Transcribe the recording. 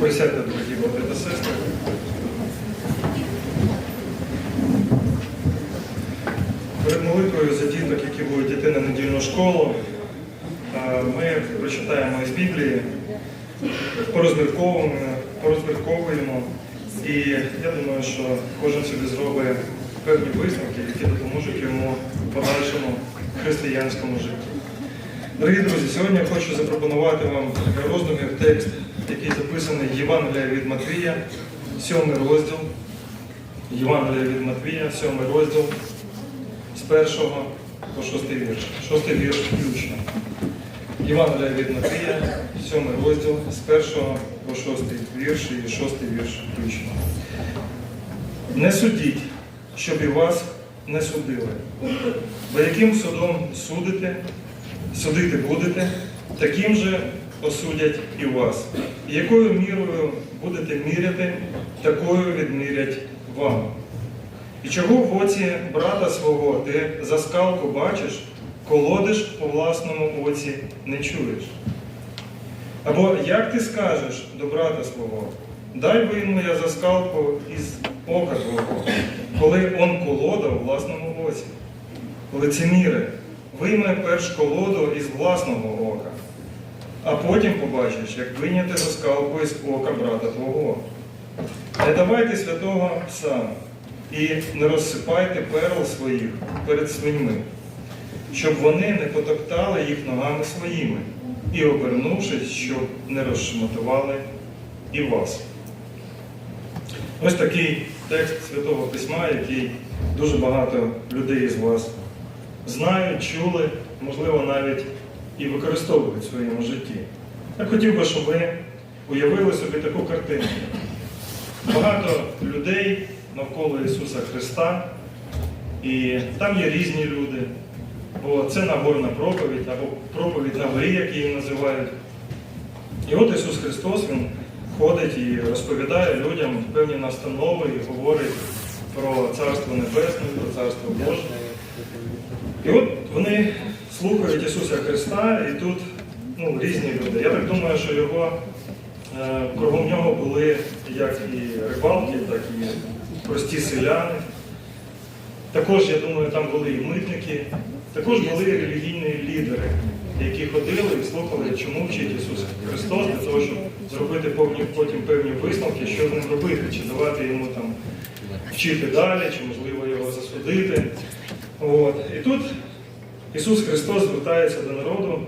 Присядьте, дорогі брати та сестри. Перед молитвою за діток, які будуть йти на недільну школу, е, ми прочитаємо із Біблії, порозмірковуємо. І я думаю, що кожен собі зробить певні висновки, які допоможуть йому в подальшому християнському житті. Дорогі друзі, сьогодні я хочу запропонувати вам для роздумів текст, який записаний Євангелія від Матвія, 7 розділ. Євангелія від Матвія, 7 розділ з 1 по 6 вірш. 6 вірш включно. Євангелія від Матвія, 7 розділ з 1 по 6 вірш і 6 вірш включно. Не судіть, щоб і вас не судили. Бо яким судом судите, судити будете, таким же осудять і вас. І якою мірою будете міряти, такою відмірять вам. І чого в оці брата свого ти за скалку бачиш, колодиш по власному оці не чуєш? Або як ти скажеш до брата свого, дай вийму я за скалку із ока твого, коли он колода у власному оці. Лицеміре, вийме перш колоду із власного ока, а потім побачиш, як вийняти за скалку із ока брата твого. Не давайте святого пса і не розсипайте перл своїх перед свиньми, щоб вони не потоптали їх ногами своїми і, обернувшись, щоб не розшматували і вас. Ось такий текст Святого Письма, який дуже багато людей із вас знають, чули, можливо, навіть і використовують в своєму житті. Я хотів би, щоб ви уявили собі таку картину. Багато людей навколо Ісуса Христа, і там є різні люди, бо це Нагорна проповідь або проповідь на горі, як її називають. І от Ісус Христос Він ходить і розповідає людям певні настанови і говорить про Царство Небесне, про Царство Боже. І от вони слухають Ісуса Христа, і тут ну, різні люди. Я так думаю, що його е, кругом нього були як і рибалки, так і прості селяни. Також, я думаю, там були і митники, також були і релігійні лідери, які ходили і слухали, чому вчить Ісус Христос, для того, щоб зробити повні- потім певні висновки, що з ним робити, чи давати йому там вчити далі, чи можливо його засудити. От. І тут Ісус Христос звертається до народу